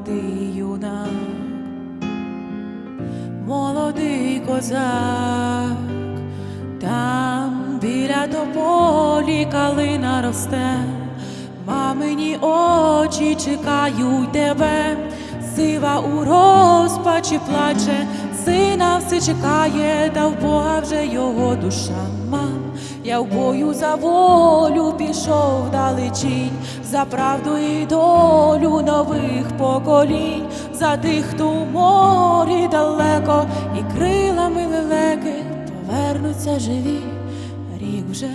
молодий юнак, молодий козак, там біля тополі калина росте, мамині очі чекають тебе, сива у розпачі плаче, сина все чекає, та в Бога вже його душа. Мам. Я в бою за волю пішов далечінь, за правду і долю нових поколінь, за тих, хто у морі далеко, і крилами лелеки повернуться живі, рік вже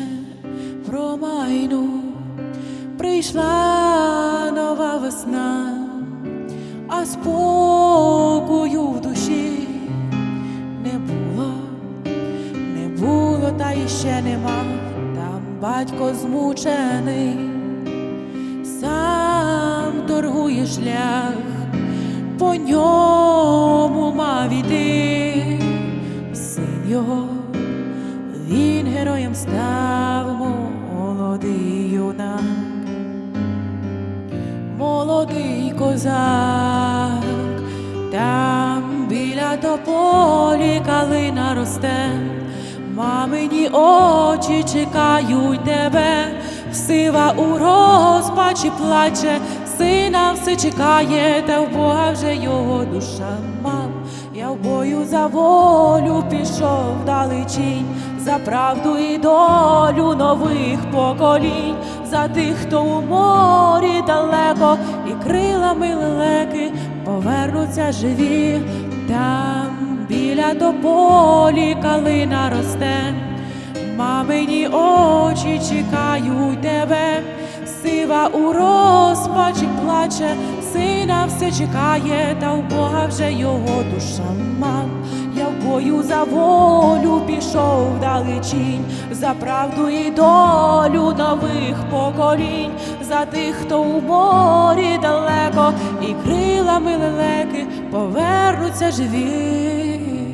промайну, прийшла нова весна, а спокою в душі іще нема, там батько змучений, сам торгує шлях, по ньому мав іти, син його, він героєм став, молодий юнак, молодий козак, там біля тополі калина росте, мамині очі чекають тебе, сива у розпачі плаче, сина все чекає, та в Бога вже його душа мам. Я в бою за волю пішов далечінь, за правду і долю нових поколінь, за тих, хто у морі далеко, і крилами лелеки повернуться живі, там біля тополі калина росте, мамині очі чекають тебе, сива у розпачі плаче, сина все чекає, та у Бога вже його душа. Мам. Я в бою за волю пішов далечінь, за правду і долю нових поколінь, за тих, хто у морі далеко, і крилами лелеки повернуться живі.